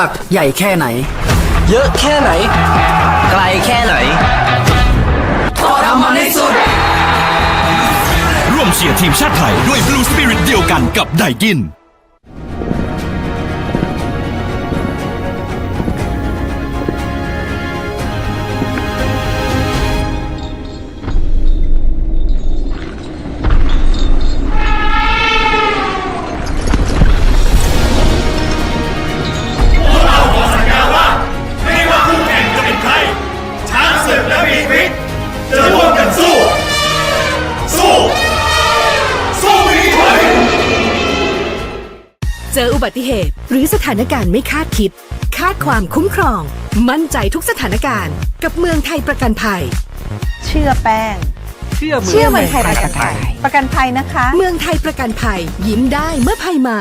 รรคใหญ่แค่ไหน เยอะแค่ไหน ไกลแค่ไหนต่อทำมันให้สุด ร่วมเชียร์ทีมชาติไทยด้วยบลูสปิริตเดียวกันกับไดกิน บัติเหตุ หรือสถานการณ์ไม่คาดคิด คาดความคุ้มครอง มั่นใจทุกสถานการณ์ กับเมืองไทยประกันภัย เชื่อแป้ง เชื่อมือเชื่อเมืองไทยประกันภัย ประกันภัยนะคะ เมืองไทยประกันภัย ยิ้มได้เมื่อภัยมา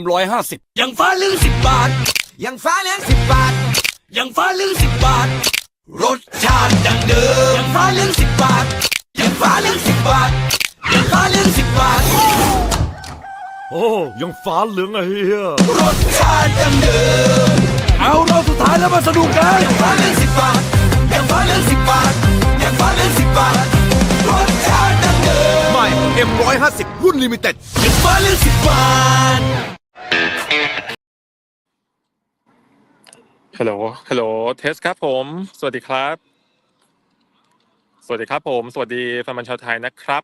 M150 ยังฟ้าลืงสิบบาท ยังฟ้าเลี้ยงสิบบาท ยังฟ้าลืงสิบบาท รสชาติดังเดิม ยังฟ้าลืงสิบบาท ยังฟ้าลืงสิบบาท ยังฟ้าลืงสิบบาท โอ้ยังฟ้าเหลืองอะเฮียรสชาติดังเดิมเอาเราสุดท้ายแล้วมาสนุกกันยังฟ้าเรื่องสิบบาทยังฟ้าเรื่องสิบบาทยังฟ้าเรื่องสิบบาทรสชาติดังเดิมใหม่ M150 รุ่นลิมิเต็ดยังฟ้าเรื่องสิบบาทฮัลโหลฮัลโหลเทสครับผม สวัสดีครับ สวัสดีครับผม สวัสดีแฟนบอลชาวไทยนะครับ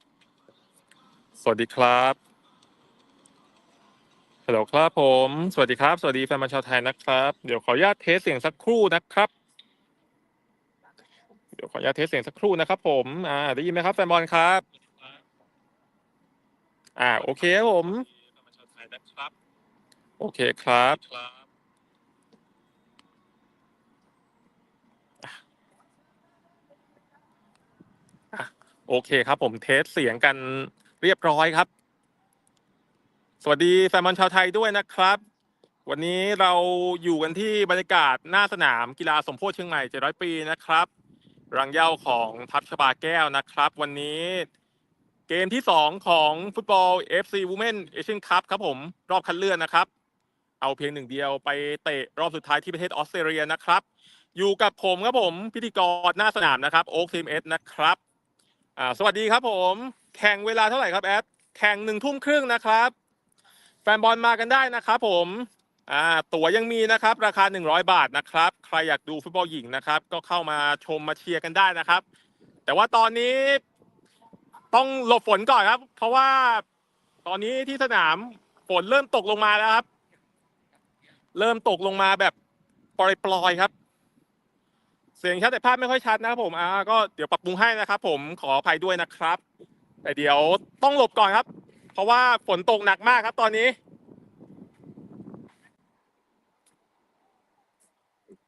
สวัสดีครับ ฮัลโหลครับผม สวัสดีครับ สวัสดีแฟนบอลชาวไทยนะครับ เดี๋ยวขออนุญาตเทสเสียงสักครู่นะครับ เดี๋ยวขออนุญาตเทสเสียงสักครู่นะครับ ผม อ่า ได้ยินไหมครับแฟนบอลครับ อ่า โอเคครับผม โอเคครับ โอเคครับผมเทสเสียงกันเรียบร้อยครับ สวัสดีแฟนบอลชาวไทยด้วยนะครับ วันนี้เราอยู่กันที่บรรยากาศหน้าสนามกีฬาสมโพธิเชียงใหม่700ปีนะครับรังเย้าของทัพชบาแก้วนะครับ วันนี้เกมที่2ของฟุตบอล FC Women Asian Cup ครับผมรอบคัดเลือกนะครับ เอาเพียงหนึ่งเดียวไปเตะรอบสุดท้ายที่ประเทศออสเตรเลียนะครับ อยู่กับผมครับผมพิธีกรหน้าสนามนะครับโอ๊คทีมเอสนะครับอ่าสวัสดีครับผม แข่งเวลาเท่าไหร่ครับแอดแข่งหนึ่งทุ่มครึ่งนะครับ แฟนบอลมากันได้นะครับผมอ่าตั๋วยังมีนะครับราคา 100 บาทนะครับ ใครอยากดูฟุตบอลหญิงนะครับ ก็เข้ามาชมมาเชียร์กันได้นะครับ แต่ว่าตอนนี้ต้องหลบฝนก่อนครับ เพราะว่าตอนนี้ที่สนามฝนเริ่มตกลงมาแล้วครับ เริ่มตกลงมาแบบปล่อยๆครับ เสียงชัดแต่ภาพไม่ค่อยชัดนะครับผมอ่าก็เดี๋ยวปรับปรุงให้นะครับ ผมขออภัยด้วยนะครับ แต่เดี๋ยวต้องหลบก่อนครับ เพราะว่าฝนตกหนักมากครับ ตอนนี้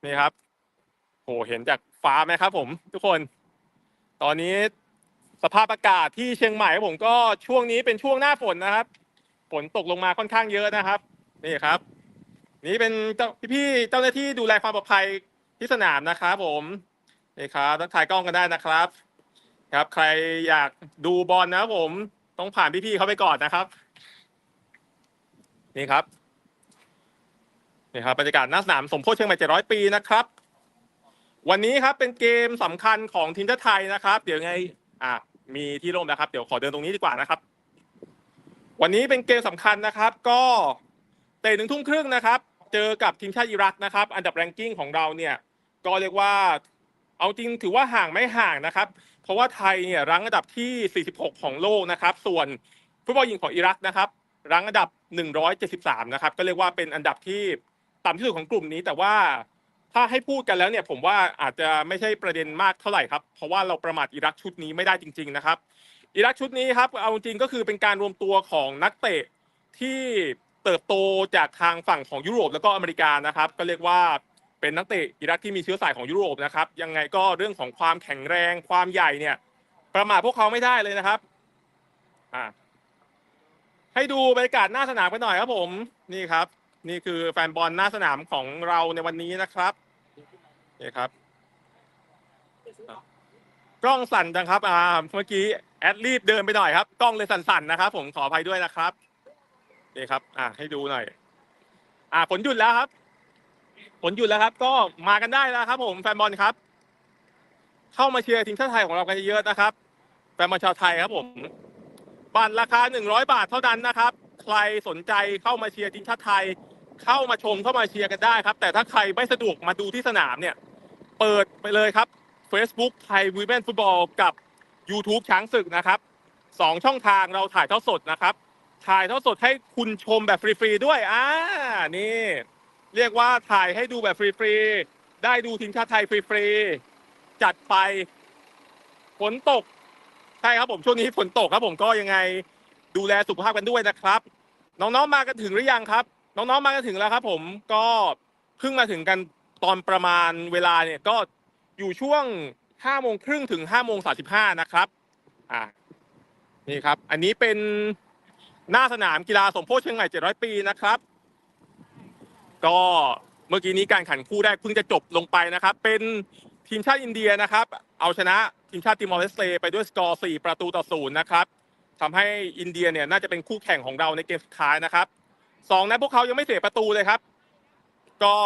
นี่ครับโหเห็นจากฟ้าไหมครับ ผม ทุกคน ตอนนี้สภาพอากาศที่เชียงใหม่ผมก็ช่วงนี้เป็นช่วงหน้าฝนนะครับฝนตกลงมาค่อนข้างเยอะนะครับ นี่ครับ นี่เป็นพี่ๆเจ้าหน้าที่ดูแลความปลอดภัยที่สนามนะครับผมนี่ครับทักทายกล้องกันได้นะครับ ครับ ใครอยากดูบอลนะผม ต้องผ่านพี่ๆเขาไปก่อนนะครับ นี่ครับ นี่ครับบรรยากาศหน้าสนามสมโพธิเชียงใหม่700ปีนะครับ วันนี้ครับเป็นเกมสำคัญของทีมชาติไทยนะครับ เดี๋ยวไงอะมีที่ร่มนะครับ เดี๋ยวขอเดินตรงนี้ดีกว่านะครับ วันนี้เป็นเกมสำคัญนะครับ ก็เตะหนึ่งทุ่มครึ่งนะครับ เจอกับทีมชาติอิรักนะครับ อันดับแรงกิ้งของเราเนี่ยก็เรียกว่าเอาจริงถือว่าห่างไม่ห่างนะครับ เพราะว่าไทยเนี่ยรั้งอันดับที่ 46 ของโลกนะครับ ส่วนฟุตบอลหญิงของอิรักนะครับ รั้งอันดับ 173 นะครับ ก็เรียกว่าเป็นอันดับที่ ต่ำที่สุดของกลุ่มนี้ แต่ว่าถ้าให้พูดกันแล้วเนี่ยผมว่าอาจจะไม่ใช่ประเด็นมากเท่าไหร่ครับ เพราะว่าเราประมาทอิรักชุดนี้ไม่ได้จริง ๆนะครับ อิรักชุดนี้ครับเอาจริงก็คือเป็นการรวมตัวของนักเตะที่เติบโตจากทางฝั่งของยุโรปแล้วก็อเมริกานะครับ ก็เรียกว่าเป็นนักเตะอิรักที่มีเชื้อสายของยุโรปนะครับ ยังไงก็เรื่องของความแข็งแรงความใหญ่เนี่ย ประมาทพวกเขาไม่ได้เลยนะครับอ่าให้ดูบรรยากาศหน้าสนามกันหน่อยครับผมนี่ครับ นี่คือแฟนบอลหน้าสนามของเราในวันนี้นะครับนี่ครับ กล้องสั่นจังครับ อ่า เมื่อกี้แอดรีบเดินไปหน่อยครับกล้องเลยสั่นๆนะครับ ผมขออภัยด้วยนะครับนี่ครับ อ่า ให้ดูหน่อย อ่าผลหยุดแล้วครับ ผลหยุดแล้วครับ ก็มากันได้แล้วครับ ผมแฟนบอลครับ เข้ามาเชียร์ทีมชาติไทยของเรากันเยอะๆนะครับแฟนบอลชาวไทยครับ ผมบัตรราคา 100 บาทเท่านั้นนะครับ ใครสนใจเข้ามาเชียร์ทีมชาติไทย เข้ามาชมเข้ามาเชียร์กันได้ครับ แต่ถ้าใครไม่สะดวกมาดูที่สนามเนี่ย เปิดไปเลยครับ Facebook ไทยวีแมนฟุตบอลกับ YouTube ช้างศึกนะครับสองช่องทางเราถ่ายเทอดสดนะครับ ถ่ายเทอดสดให้คุณชมแบบฟรีๆด้วยอ่านี่ เรียกว่าถ่ายให้ดูแบบฟรีๆได้ดูทีมชาติไทยฟรีๆจัดไปฝนตกใช่ครับผมช่วงนี้ฝนตกครับผมก็ยังไงดูแลสุขภาพกันด้วยนะครับ น้องๆมากันถึงหรือยังครับ น้องๆมากันถึงแล้วครับ ผมก็เพิ่งมาถึงกันตอนประมาณเวลาเนี่ยก็อยู่ช่วงห้าโมงครึ่งถึงห้าโมงสาสิบห้านะครับอ่านี่ครับ อันนี้เป็นหน้าสนามกีฬาสมโพธิเชียงใหม่700ปีนะครับ ก็เมื่อกี้นี้การแขันคู่แรกเพิ่งจะจบลงไปนะครับ เป็นทีมชาติอินเดียนะครับ เอาชนะทีมชาติติมอร์เลสเตไปด้วยสกอร์4ประตูต่อศูนย์นะครับทำให้อินเดียเนี่ยน่าจะเป็นคู่แข่งของเราในเกมสุดท้ายนะครับ สองนัดพวกเขายังไม่เสียประตูเลยครับ ก็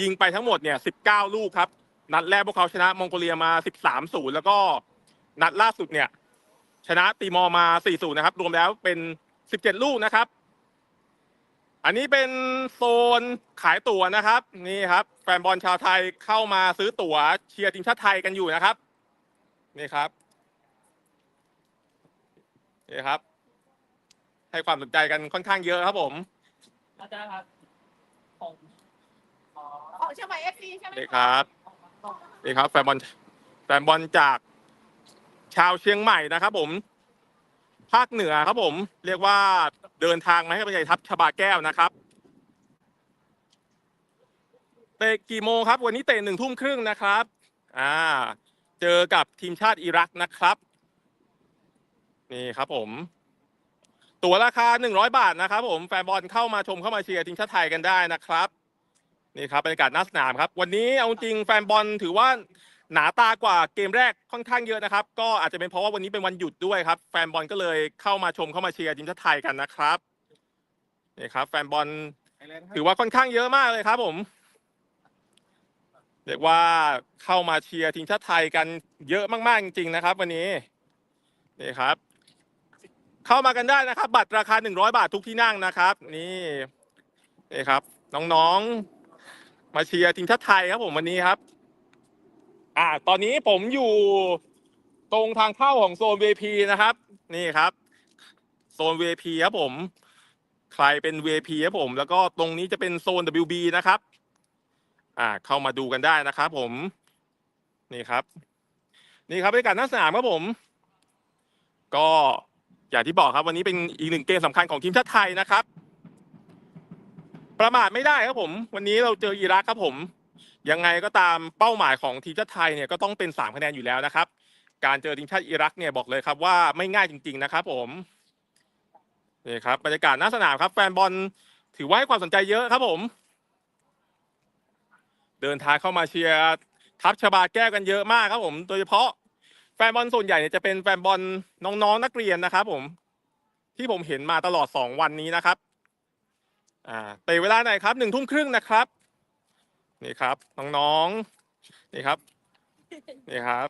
ยิงไปทั้งหมดเนี่ย19ลูกครับ นัดแรกพวกเขาชนะมองโกเลียมา13 0แล้วก็นัดล่าสุดเนี่ย ชนะตีมอร์มา4 0นย์นะครับ รวมแล้วเป็น17ลูกนะครับ อันนี้เป็นโซนขายตั๋วนะครับ นี่ครับ แฟนบอลชาวไทยเข้ามาซื้อตั๋วเชียร์ทีมชาติไทยกันอยู่นะครับ นี่ครับนี่ครับ ให้ความสนใจกันค่อนข้างเยอะครับผม อาจารย์ครับของของเชียงใหม่เอฟซีใช่ไหมนี่ครับนี่ครับ แฟนบอลแฟนบอลจากชาวเชียงใหม่นะครับ ผม ภาคเหนือครับผม เรียกว่าเดินทางมาให้กำลังใจทัพชบาแก้วนะครับเตะกี่โมงครับ วันนี้เตะหนึ่งทุ่มครึ่งนะครับ อ่า เจอกับทีมชาติอิรักนะครับ นี่ครับผม ตั๋วราคาหนึ่งร้อยบาทนะครับผมแฟนบอลเข้ามาชมเข้ามาเชียร์ทีมชาติไทยกันได้นะครับนี่ครับบรรยากาศหน้าสนามครับ วันนี้เอาจริงแฟนบอลถือว่าหนาตากว่าเกมแรกค่อนข้างเยอะนะครับ ก็อาจจะเป็นเพราะว่าวันนี้เป็นวันหยุดด้วยครับ แฟนบอลก็เลยเข้ามาชมเข้ามาเชียร์ทีมชาติไทยกันนะครับนี่ครับ แฟนบอลถือว่าค่อนข้างเยอะมากเลยครับ ผมเรียกว่าเข้ามาเชียร์ทีมชาติไทยกันเยอะมากๆจริงๆนะครับ วันนี้นี่ครับ เข้ามากันได้นะครับ บัตรราคา 100 บาททุกที่นั่งนะครับ นี่นี่ครับ น้องๆ มาเชียร์ทีมชาติไทยครับผมวันนี้ครับ อ่า ตอนนี้ผมอยู่ตรงทางเข้าของโซน VIP นะครับ นี่ครับ โซน VIP ครับผม ใครเป็น VIP ครับผม แล้วก็ตรงนี้จะเป็นโซน WB นะครับ อ่า เข้ามาดูกันได้นะครับผม นี่ครับ นี่ครับบรรยากาศหน้าสนามครับผม ก็ อย่างที่บอกครับวันนี้เป็นอีกหนึ่งเกมสำคัญของทีมชาติไทยนะครับ ประมาทไม่ได้ครับผม วันนี้เราเจออิรักครับผม ยังไงก็ตามเป้าหมายของทีมชาติไทยเนี่ยก็ต้องเป็นสามคะแนนอยู่แล้วนะครับ การเจอทีมชาติอิรักเนี่ยบอกเลยครับว่าไม่ง่ายจริง ๆนะครับ ผมนี่ครับบรรยากาศหน้าสนามครับ แฟนบอลถือว่าให้ความสนใจเยอะครับผม เดินทางเข้ามาเชียร์ทัพชบาแก้วกันเยอะมากครับผม โดยเฉพาะ ฟนบอลส่วนใหญ่เนี่ยจะเป็นแฟนบอลน้องๆนักเรียนนะครับ ผม ที่ผมเห็นมาตลอดสองวันนี้นะครับ อ่าเตะเวลาไหนครับหนึ่งทุ่มครึ่งนะครับ นี่ครับน้องๆนี่ครับ นี่ครับ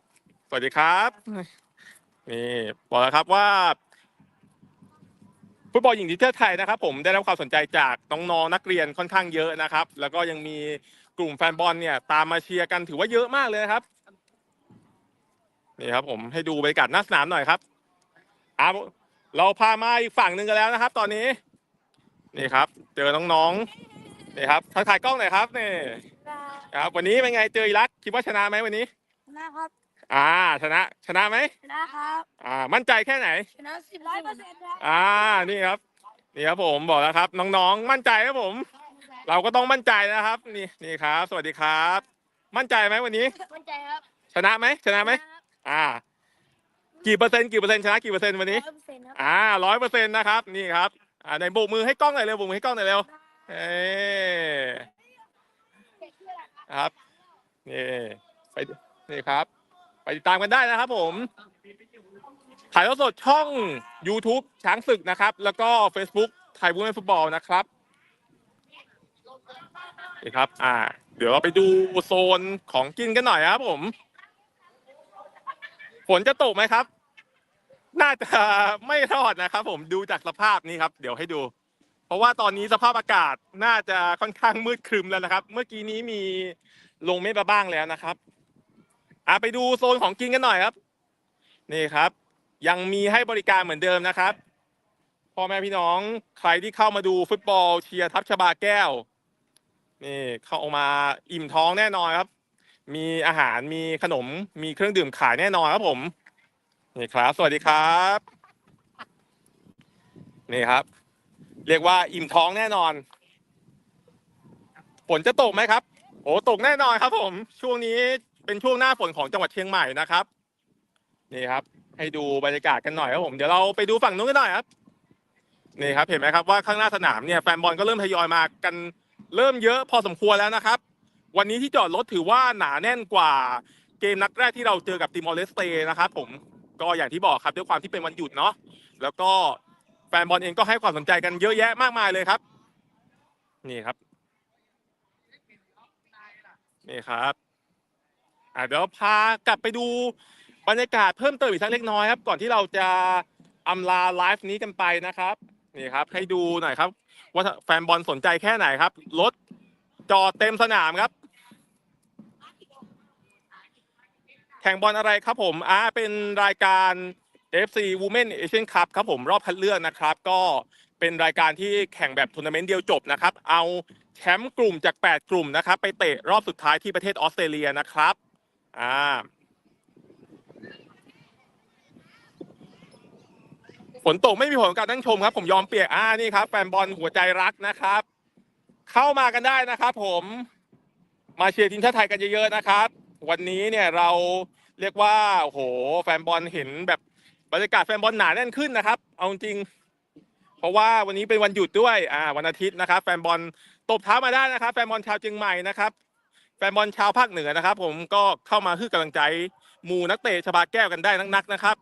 สวัสดีครับนี่บอกแล้วครับว่าฟุตบอลหญิงทีมชาติไทยนะครับ ผมได้รับความสนใจจากน้องๆนักเรียนค่อนข้างเยอะนะครับ แล้วก็ยังมีกลุ่มแฟนบอลเนี่ย ตามมาเชียร์กันถือว่าเยอะมากเลยนะครับ นี่ครับ ผมให้ดูบรรยากาศหน้าสนามหน่อยครับอ่าเราพามาอีกฝั่งหนึ่งกันแล้วนะครับ ตอนนี้ นี่ครับ เจอน้องๆนี่ครับทักทายกล้องหน่อยครับนี่ครับ วันนี้เป็นไงเจออิรักคิดว่าชนะไหมวันนี้นะครับ อ่า ชนะ ชนะไหมนะครับ อ่า มั่นใจแค่ไหน ชนะสิบร้อยเปอร์เซ็นต์ครับอ่านี่ครับนี่ครับผมบอกแล้วครับ น้องๆ มั่นใจครับผม เราก็ต้องมั่นใจนะครับ นี่นี่ครับ สวัสดีครับ มั่นใจไหมวันนี้ มั่นใจครับ ชนะไหมชนะไหม อ่า กี่เปอร์เซ็นต์กี่เปอร์เซ็นต์ชนะกี่เปอร์เซ็นต์วันนี้ ร้อยเปอร์เซ็นต์ครับอ่าร้อยเปอร์เซ็นต์นะครับ นี่ครับ อ่าในโบกมือให้กล้องหน่อยเร็วโบกมือให้กล้องหน่อยเร็วเอ้ครับนี่ไปนี่ครับ ไปติดตามกันได้นะครับผมถ่ายทอดสดช่อง YouTube ช้างศึกนะครับ แล้วก็ Facebook ไทยบูมฟุตบอลนะครับนี่ครับ อ่า เดี๋ยวเราไปดูโซนของกินกันหน่อยนะครับผม ฝนจะตกไหมครับ น่าจะไม่รอดนะครับผมดูจากสภาพนี้ครับ เดี๋ยวให้ดู เพราะว่าตอนนี้สภาพอากาศน่าจะค่อนข้างมืดครึมแล้วนะครับ เมื่อกี้นี้มีลงเม็ดมาบ้างแล้วนะครับอะไปดูโซนของกินกันหน่อยครับ นี่ครับ ยังมีให้บริการเหมือนเดิมนะครับพ่อแม่พี่น้องใครที่เข้ามาดูฟุตบอลเชียร์ทัพชบาแก้ว นี่เข้ามาอิ่มท้องแน่นอนครับ มีอาหารมีขนมมีเครื่องดื่มขายแน่นอนครับผมนี่ครับ สวัสดีครับ นี่ครับ เรียกว่าอิ่มท้องแน่นอนฝนจะตกไหมครับ โอ้ตกแน่นอนครับผม ช่วงนี้เป็นช่วงหน้าฝนของจังหวัดเชียงใหม่นะครับ นี่ครับ ให้ดูบรรยากาศกันหน่อยครับผมเดี๋ยวเราไปดูฝั่งนู้นกันหน่อยครับนี่ครับ เห็นไหมครับว่าข้างหน้าสนามเนี่ยแฟนบอลก็เริ่มทยอยมากันเริ่มเยอะพอสมควรแล้วนะครับ วันนี้ที่จอดรถถือว่าหนาแน่นกว่าเกมนัดแรกที่เราเจอกับติมอร์เลสเตนะครับผมก็อย่างที่บอกครับด้วยความที่เป็นวันหยุดเนาะแล้วก็แฟนบอลเองก็ให้ความสนใจกันเยอะแยะมากมายเลยครับ นี่ครับนี่ครับอะเดี๋ยวพากลับไปดูบรรยากาศเพิ่มเติมอีกสักเล็กน้อยครับ ก่อนที่เราจะอำลาไลฟ์นี้กันไปนะครับนี่ครับ ให้ดูหน่อยครับ ว่าแฟนบอลสนใจแค่ไหนครับรถจอดเต็มสนามครับ แข่งบอลอะไรครับผมอ่าเป็นรายการ FC Women Asian Cup ครับผมรอบคัดเลือกนะครับ ก็เป็นรายการที่แข่งแบบทัวร์นาเมนต์เดียวจบนะครับ เอาแชมป์กลุ่มจาก 8 กลุ่มนะครับ ไปเตะรอบสุดท้ายที่ประเทศออสเตรเลียนะครับอ่าฝนตกไม่มีผลกับการนั่งชมครับ ผมยอมเปียกอ่านี่ครับแฟนบอลหัวใจรักนะครับ เข้ามากันได้นะครับ ผมมาเชียร์ทีมชาติไทยกันเยอะๆนะครับ วันนี้เนี่ยเราเรียกว่าโอ้โหแฟนบอลเห็นแบบบรรยากาศแฟนบอลหนาแน่นขึ้นนะครับ เอาจริง เพราะว่าวันนี้เป็นวันหยุดด้วยอ่าวันอาทิตย์นะครับ แฟนบอลตบเท้ามาได้นะครับ แฟนบอลชาวเชียงใหม่นะครับแฟนบอลชาวภาคเหนือนะครับ ผมก็เข้ามาให้กำลังใจหมู่นักเตะชบาแก้วกันได้นักๆนะครับ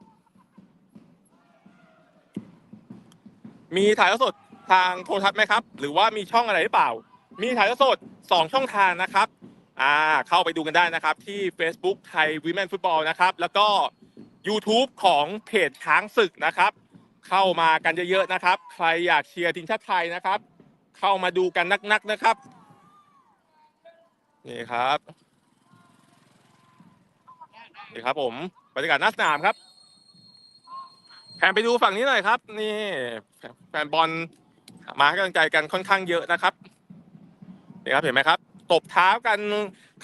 มีถ่ายทอดสดทางโทรทัศน์ไหมครับ หรือว่ามีช่องอะไรหรือเปล่า มีถ่ายทอดสดสองช่องทางนะครับ อ่าเข้าไปดูกันได้นะครับ ที่ Facebook ไทยวิ m e n ฟุตบอลนะครับ แล้วก็ YouTube ของเพจช้างศึกนะครับ เข้ามากันเยอะๆนะครับ ใครอยากเชียร์ทีมชาติไทยนะครับ เข้ามาดูกันนักๆนะครับนี่ครับนี่ครับ ผมบรรยากาศหน้าสนามครับแผนไปดูฝั่งนี้หน่อยครับ นี่แฟนบอลมาให้กำลังใจกันค่อนข้างเยอะนะครับนี่ครับเห็นไหมครับ ตบเท้ากัน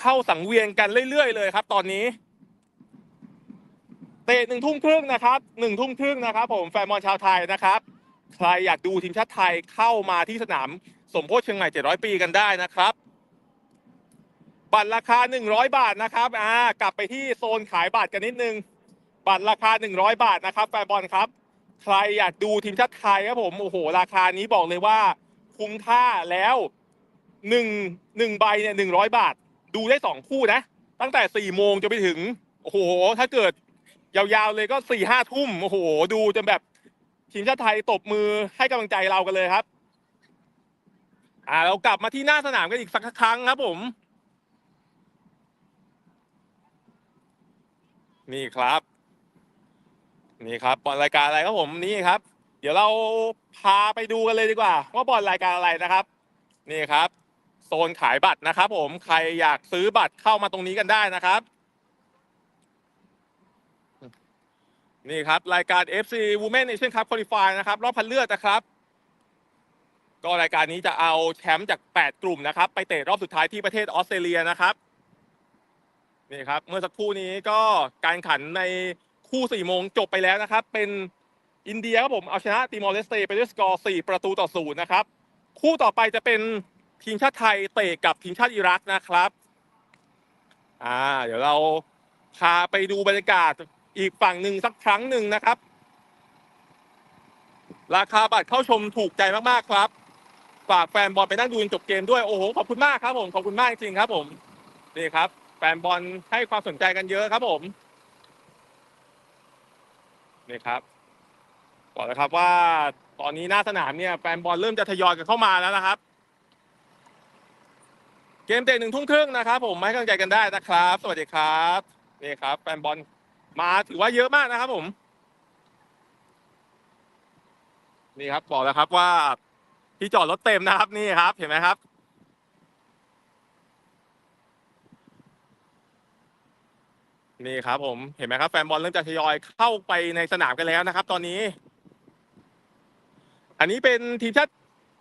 เข้าสังเวียนกันเรื่อยๆเลยครับ ตอนนี้ เตะหนึ่งทุ่มครึ่งนะครับหนึ่งทุ่มครึ่งนะครับ ผมแฟนบอลชาวไทยนะครับ ใครอยากดูทีมชาติไทยเข้ามาที่สนามสมโพธิเชียงใหม่700 ปีกันได้นะครับบัตรราคา 100 บาทนะครับอ่ากลับไปที่โซนขายบัตรกันนิดนึง บัตรราคา 100 บาทนะครับแฟนบอลครับ ใครอยากดูทีมชาติไทยครับผมโอ้โห ราคานี้บอกเลยว่า คุ้มค่าแล้ว หนึ่งหนึ่งใบเนี่ยหนึ่งร้อยบาท ดูได้สองคู่นะ ตั้งแต่สี่โมงจนไปถึง โอ้โห ถ้าเกิด ยาวๆเลยก็สี่ห้าทุ่มโอ้โห ดูจนแบบทีมชาติไทยตบมือให้กำลังใจเรากันเลยครับ อ่า เรากลับมาที่หน้าสนามกันอีกสักครั้งครับผม นี่ครับ นี่ครับบอลรายการอะไรครับผมนี่ครับ เดี๋ยวเราพาไปดูกันเลยดีกว่า ว่าบอลรายการอะไรนะครับ นี่ครับ โซนขายบัตรนะครับ ผมใครอยากซื้อบัตรเข้ามาตรงนี้กันได้นะครับ นี่ครับ รายการ FC Women Asian Cup Qualify นะครับ รอบพันเลือดนะครับ ก็รายการนี้จะเอาแชมป์จาก 8 กลุ่มนะครับ ไปเตะรอบสุดท้ายที่ประเทศออสเตรเลียนะครับนี่ครับ เมื่อสักครู่นี้ก็การขันในคู่4โมงจบไปแล้วนะครับ เป็นอินเดียครับผมเอาชนะติมอร์เลสเตไปด้วยสกอร์4ประตูต่อศูนย์นะครับ คู่ต่อไปจะเป็น ทีมชาติไทยเตะกับทีมชาติอิรักนะครับ อ่า เดี๋ยวเราพาไปดูบรรยากาศอีกฝั่งหนึ่งสักครั้งหนึ่งนะครับ ราคาบัตรเข้าชมถูกใจมากๆครับ ฝากแฟนบอลไปนั่งดูจนจบเกมด้วย โอ้โห ขอบคุณมากครับผม ขอบคุณมากจริงๆครับผม นี่ครับ แฟนบอลให้ความสนใจกันเยอะครับผม นี่ครับ บอกเลยครับว่าตอนนี้หน้าสนามเนี่ยแฟนบอลเริ่มจะทยอยกันเข้ามาแล้วนะครับ เกมเตะหนึ่งทุ่มครึ่งนะครับผมมาให้กำลังใจกันได้นะครับ สวัสดีครับนี่ครับแฟนบอลมาถือว่าเยอะมากนะครับผม นี่ครับบอกแล้วครับว่าที่จอดรถเต็มนะครับนี่ครับ เห็นไหมครับนี่ครับผมเห็นไหมครับแฟนบอลเริ่มจะทยอยเข้าไปในสนามกันแล้วนะครับ ตอนนี้ อันนี้เป็นทีมชาติ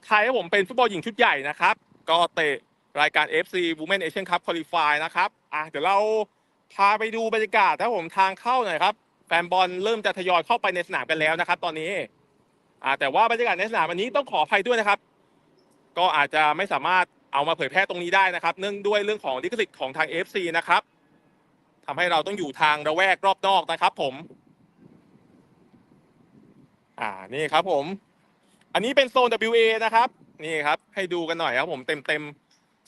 ไทยครับผมเป็นฟุตบอลหญิงชุดใหญ่นะครับ ก็เตะ รายการ FC Women Asian Cup Qualify นะครับอะเดี๋ยวเราพาไปดูบรรยากาศนะครับผมทางเข้าหน่อยครับ แฟนบอลเริ่มจะทยอยเข้าไปในสนามกันแล้วนะครับ ตอนนี้อ่าแต่ว่าบรรยากาศในสนามวันนี้ต้องขออภัยด้วยนะครับ ก็อาจจะไม่สามารถเอามาเผยแพร่ตรงนี้ได้นะครับ เนื่องด้วยเรื่องของลิขสิทธิ์ของทาง FC นะครับทำให้เราต้องอยู่ทางระแวกรอบนอกนะครับ ผม อ่านี่ครับ ผม อันนี้เป็นโซน WA นะครับ นี่ครับ ให้ดูกันหน่อยครับ ผมเต็มเต็ม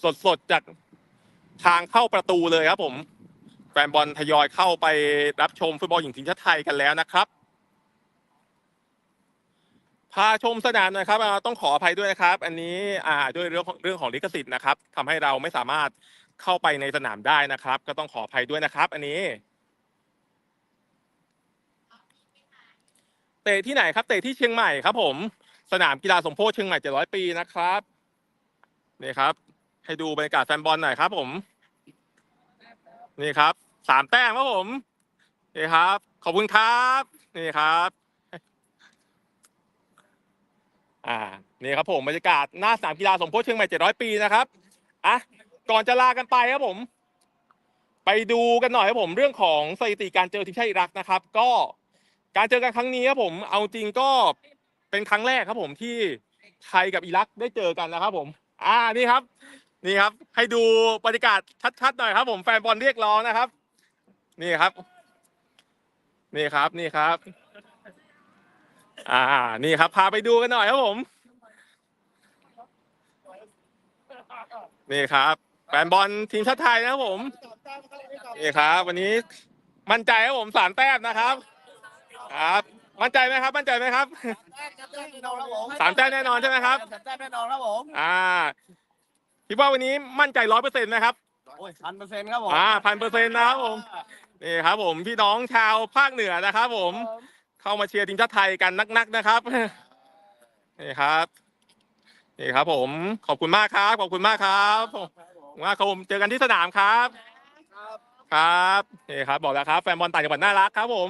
สดๆจากทางเข้าประตูเลยครับผม แฟนบอลทยอยเข้าไปรับชมฟุตบอลหญิงทีมชาติไทยกันแล้วนะครับพาชมสนามหนะครับต้องขออภัยด้วยนะครับ อันนี้อ่าด้วยเรื่องของเรื่องของลิขสิทธิ์นะครับทำให้เราไม่สามารถเข้าไปในสนามได้นะครับ ก็ต้องขออภัยด้วยนะครับ อันนี้เตะที่ไหนครับ เตะที่เชียงใหม่ครับ ผม สนามกีฬาสมโพธิเชียงใหม่700ปีนะครับนี่ครับ ให้ดูบรรยากาศแฟนบอลหน่อยครับ ผม นี่ครับ สามแต้มครับผมนี่ครับ ขอบคุณครับ นี่ครับ อ่า นี่ครับผมบรรยากาศหน้าสนามกีฬาสมโพธิเชียงใหม่700ปีนะครับอะก่อนจะลากันไปครับผม ไปดูกันหน่อยครับผม เรื่องของสถิติการเจอทีมชาติอิรักนะครับ ก็การเจอกันครั้งนี้ครับผม เอาจริงก็เป็นครั้งแรกครับผมที่ไทยกับอิรักได้เจอกันนะครับผม อ่านี่ครับ นี่ครับ ให้ดูบรรยากาศชัดๆหน่อยครับ ผมแฟนบอลเรียกร้องนะครับ นี่ครับ นี่ครับนี่ครับ อ่า นี่ครับ พาไปดูกันหน่อยครับผม นี่ครับ แฟนบอลทีมชาติไทยนะครับผมนี่ครับ วันนี้มั่นใจครับผมสามแต้มนะครับ ครับ มั่นใจไหมครับ มั่นใจไหมครับสามแต้มแน่นอนใช่ไหมครับสามแต้มแน่นอนครับผมอ่า คิดว่าวันนี้มั่นใจร้อยเปอร์เซ็นต์ไหมครับ โอ้ยพันเปอร์เซ็นต์ครับผมอ่าพันเปอร์เซ็นต์นะครับผม นี่ครับผมพี่น้องชาวภาคเหนือนะครับผมเข้ามาเชียร์ทีมชาติไทยกันนัก ๆนะครับ นี่ครับ นี่ครับ ผมขอบคุณมากครับ ขอบคุณมากครับขอบคุณมากครับผมเจอกันที่สนามครับ ครับนี่ครับ บอกแล้วครับ แฟนบอลต่างจังหวัดน่ารักครับผม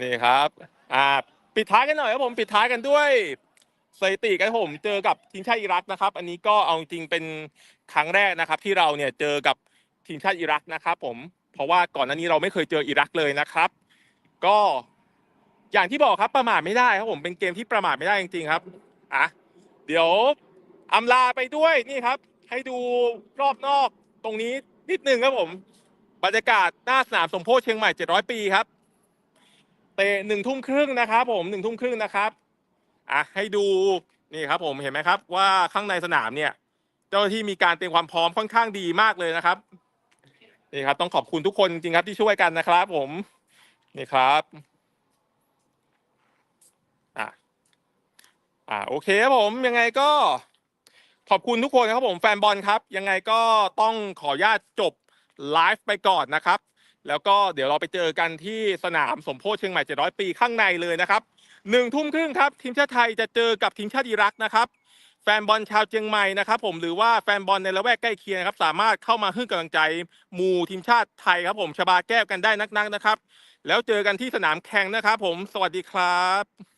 นี่ครับ อ่า ปิดท้ายกันหน่อยครับผม ปิดท้ายกันด้วยสถิติกันครับผมเจอกับทีมชาติอิรักนะครับ อันนี้ก็เอาจริงเป็นครั้งแรกนะครับ ที่เราเนี่ยเจอกับทีมชาติอิรักนะครับ ผม เพราะว่าก่อนหน้านี้เราไม่เคยเจออิรักเลยนะครับ ก็อย่างที่บอกครับประมาทไม่ได้ครับผมเป็นเกมที่ประมาทไม่ได้จริงๆครับอะเดี๋ยวอำลาไปด้วยนี่ครับ ให้ดูรอบนอกตรงนี้นิดนึงครับผม บรรยากาศหน้าสนามสมโพธิเชียงใหม่ 700 ปีครับ เตะหนึ่งทุ่มครึ่งนะครับ ผมหนึ่งทุ่มครึ่งนะครับอะให้ดูนี่ครับผมเห็นไหมครับ ว่าข้างในสนามเนี่ยเจ้าหน้าที่มีการเตรียมความพร้อมค่อนข้างดีมากเลยนะครับนี่ครับ ต้องขอบคุณทุกคนจริงๆครับที่ช่วยกันนะครับ ผมนี่ครับอะอะโอเคครับผมยังไงก็ ขอบคุณทุกคนนะครับผมแฟนบอลครับ ยังไงก็ต้องขออนุญาตจบไลฟ์ไปก่อนนะครับ แล้วก็เดี๋ยวเราไปเจอกันที่สนามสมโพธิเชียงใหม่ 700 ปีข้างในเลยนะครับหนึ่งทุ่มครึ่งครับ ทีมชาติไทยจะเจอกับทีมชาติอิรักนะครับ แฟนบอลชาวเชียงใหม่นะครับผมหรือว่าแฟนบอลในละแวกใกล้เคียงครับ สามารถเข้ามาให้กำลังใจมูทีมชาติไทยครับผมชบาแก้วกันได้นักๆนะครับ แล้วเจอกันที่สนามแข่งนะครับ ผมสวัสดีครับ